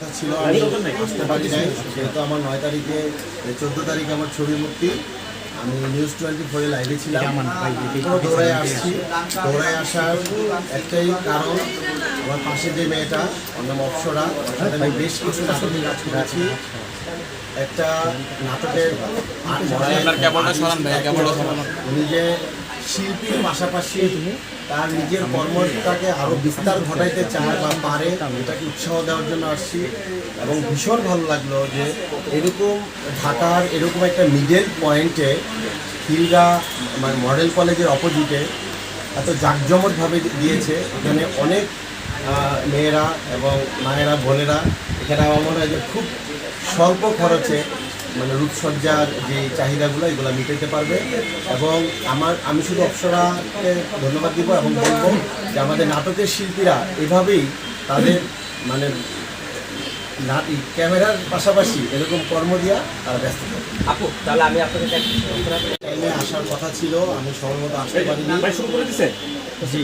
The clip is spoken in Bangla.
কথা ছিল আমি আসতে পারি নাই যেহেতু আমার নয় তারিখে চোদ্দ তারিখে আমার ছবি মুক্তি। আমি নিউজ টোয়েন্টি ফোরে লাইভে ছিলাম দৌড়ায় আসছি। দৌড়ায় আসার একটাই কারণ আমার পাশে যে মেয়েটা ওর নাম অপসরা আমি বেশ কিছু নাটকে কাজ করেছি। একটা নাটকের উনি যে শিল্পীর পাশাপাশি তার নিজের কর্মটাকে আরও বিস্তার ঘটাইতে চায় বা পারে, এটাকে উৎসাহ দেওয়ার জন্য আসছি। এবং ভীষণ ভালো লাগল যে এরকম ঢাকার এরকম একটা মিডল পয়েন্টে হিলরা মানে মডেল কলেজের অপোজিটে এত জাঁকজমকভাবে দিয়েছে। এখানে অনেক মেয়েরা এবং মায়েরা বোনেরা, এখানে আমার মনে হয় যে খুব স্বল্প খরচে মানে রূপসজ্জার যে চাহিদাগুলো এগুলো মিটাতে পারবে। এবং আমার আমি শুধু অপ্সরাকে ধন্যবাদ দিব এবং বলব যে আমাদের নাটকের শিল্পীরা এভাবেই তাদের মানে ক্যামেরার পাশাপাশি এরকম কর্ম দিয়া তারা ব্যস্ত থাকে। আপু তাহলে আমি আপনাকে। টাইমে আসার কথা ছিল আমি সময় মতো আসতে পারিনি। জি।